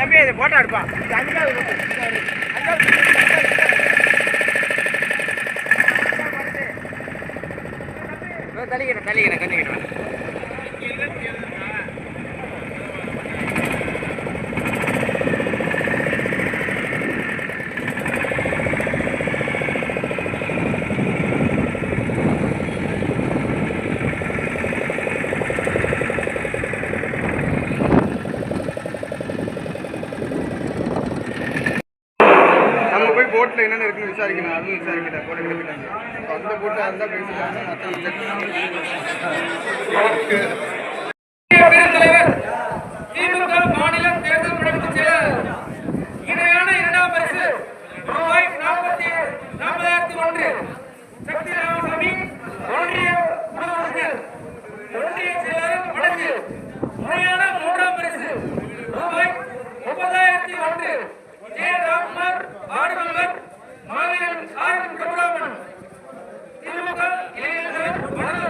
தம்பி இது போட்டோ எடுப்பா. இது அஞ்சாவது அஞ்சாவது தள்ளிக்கிறேன் தள்ளிக்கிறேன் தள்ளிக்கிறேன் போட்டில் என்னென்ன இருக்குன்னு விசாரிக்கணும். அதுவும் விசாரிக்கல. போட்டு எடுத்துட்டாங்க. அந்த போட்டு அந்த பேசிட்டாங்க. பெருந்தலைவர் திமுக இணையான இரண்டாம் பரிசு நாற்பத்தி ஒன்று. கே ராம்குமார் ஆடுமல்லர் மாவீரன் ஆர் கருடாமன் திமுக இளைஞர்கள் மனதில்